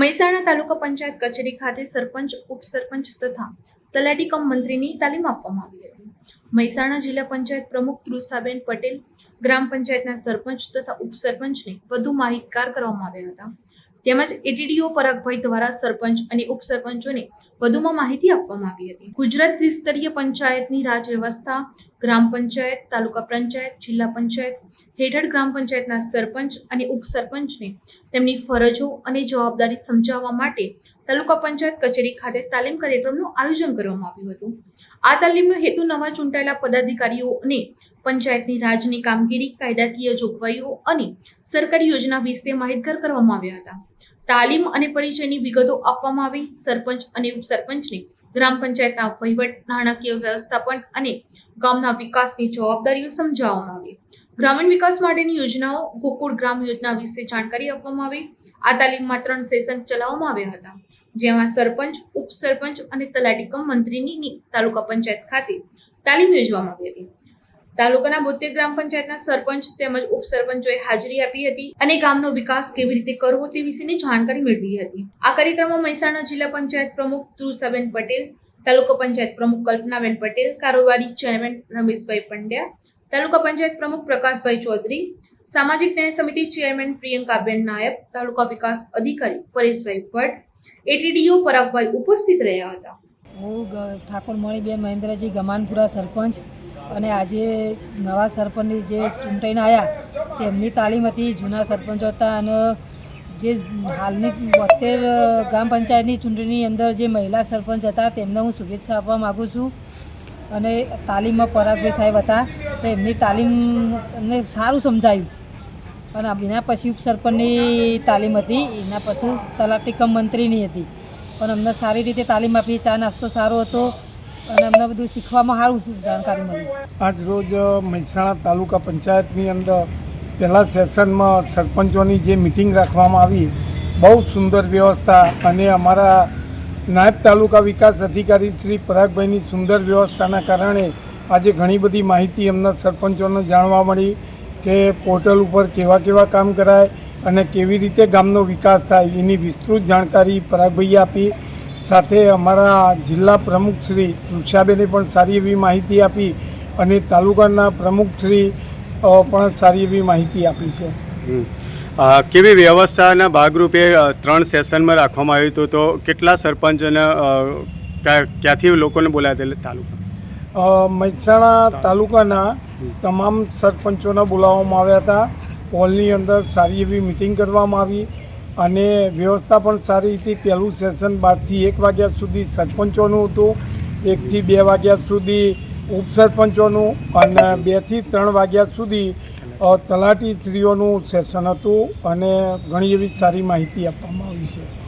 મહેસાણા તાલુકા પંચાયત કચેરી ખાતે સરપંચ, ઉપસરપંચ તથા તલાટી કમ મંત્રીની તાલીમ આપવામાં આવી હતી. મહેસાણા જિલ્લા પંચાયત પ્રમુખ તૃષાબેન પટેલ, ગ્રામ પંચાયતના સરપંચ તથા ઉપસરપંચને વધુ માહિતગાર કરવામાં આવ્યા હતા. તેમજ એટીડીઓ પરાગભાઈ દ્વારા સરપંચ અને ઉપસરપંચોને વધુમાં માહિતી આપવામાં આવી હતી. ગુજરાત ત્રિસ્તરીય પંચાયતની રાજ વ્યવસ્થા, ગ્રામ પંચાયત, તાલુકા પંચાયત, જિલ્લા પંચાયત હેઠળ ગ્રામ પંચાયતના સરપંચ અને ઉપસરપંચને તેમની ફરજો અને જવાબદારી સમજાવવા માટે તાલુકા પંચાયત કચેરી ખાતે તાલીમ કાર્યક્રમનું આયોજન કરવામાં આવ્યું હતું. આ તાલીમનો હેતુ નવા ચૂંટાયેલા પદાધિકારીઓને પંચાયતની રાજની કામગીરી, કાયદાકીય જોગવાઈઓ અને સરકારી યોજના વિશે માહિતગાર કરવામાં આવ્યા હતા. તાલીમ અને પરિચયની વિગતો આપવામાં આવી. સરપંચ અને ઉપસરપંચને ગ્રામ પંચાયતના વહીવટ, નાણાકીય વ્યવસ્થાપન અને ગામના વિકાસની જવાબદારીઓ સમજાવવામાં આવી. ગ્રામીણ વિકાસ માટેની યોજનાઓ ગોકુળ ગ્રામ યોજના વિશે જાણકારી આપવામાં આવી. આ તાલીમમાં ત્રણ સેશન ચલાવવામાં આવ્યા હતા. જેમાં સરપંચ, ઉપસરપંચ અને તલાટીકમ મંત્રીની તાલુકા પંચાયત ખાતે તાલીમ યોજવામાં આવી હતી. તાલુકાના બોતેર ગ્રામ પંચાયતના સરપંચ તેમજ ઉપસરપંચોએ હાજરી આપી હતી અને ગામનો વિકાસ કેવી રીતે કરવો તે વિશેની જાણકારી મેળવી હતી. આ કાર્યક્રમમાં મહેસાણા જિલ્લા પંચાયત પ્રમુખ તૃષાબેન પટેલ, તાલુકા પંચાયત પ્રમુખ કલ્પનાબેન પટેલ, કારોબારી ચેરમેન રમેશભાઈ પંડ્યા, તાલુકા પંચાયત પ્રમુખ પ્રકાશભાઈ ચૌધરી, સામાજિક ન્યાય સમિતિ ચેરમેન પ્રિયંકાબેન નાયબ, તાલુકા વિકાસ અધિકારી પરેશભાઈ ભટ્ટ એટીડીઓ પરાગભાઈ ઉપસ્થિત રહ્યા હતા. હું ઠાકોર મણીબેન મહેન્દ્રજી ગમાનપુરા સરપંચ. અને આજે નવા સરપંચની જે ચૂંટાઈને આવ્યા તેમની તાલીમ હતી, જૂના સરપંચો હતા અને જે હાલની બોતેર ગ્રામ પંચાયતની ચૂંટણીની અંદર જે મહિલા સરપંચ હતા, તેમને હું શુભેચ્છા આપવા માગું છું. અને તાલીમમાં પરાગભાઈ સાહેબ હતા, તો એમની તાલીમ અમને સારું સમજાયું. અને એના પછી ઉપસરપંચની તાલીમ હતી, એના પછી તલાટી કમ મંત્રીની હતી. પણ અમને સારી રીતે તાલીમ આપી, ચા નાસ્તો સારો હતો. અને અમને બધું શીખવામાં સારું જાણકારી મળી. આજ રોજ મહેસાણા તાલુકા પંચાયતની અંદર પહેલાં સેશનમાં સરપંચોની જે મિટિંગ રાખવામાં આવી, બહુ સુંદર વ્યવસ્થા અને અમારા નાયબ તાલુકા વિકાસ અધિકારી શ્રી પરાગભાઈની સુંદર વ્યવસ્થાના કારણે આજે ઘણી બધી માહિતી એમના સરપંચોને જાણવા મળી કે પોર્ટલ ઉપર કેવા કેવા કામ કરાય અને કેવી રીતે ગામનો વિકાસ થાય એની વિસ્તૃત જાણકારી પરાગભાઈએ આપી. સાથે અમારા જિલ્લા પ્રમુખ શ્રી તૃષાબેને પણ સારી એવી માહિતી આપી અને તાલુકાના પ્રમુખ શ્રી પણ સારી એવી માહિતી આપી છે. કેવી વ્યવસ્થાના ભાગરૂપે ત્રણ સેશનમાં રાખવામાં આવ્યું હતું? તો કેટલા સરપંચ અને ક્યાં- ક્યાંથી લોકોને બોલાવ્યા હતા તાલુકા? મહેસાણા તાલુકાના તમામ સરપંચોને બોલાવવામાં આવ્યા હતા. હોલની અંદર સારી એવી મિટિંગ કરવામાં આવી. અને વ્યવસ્થા પણ સારી હતી. પહેલું સેશન બારથી એક વાગ્યા સુધી સરપંચોનું હતું. એકથી બે વાગ્યા સુધી ઉપસરપંચોનું અને બેથી ત્રણ વાગ્યા સુધી તલાટી તલાટીશ્રીઓનું સેશન હતું. અને ઘણી એવી સારી માહિતી આપવામાં આવી છે.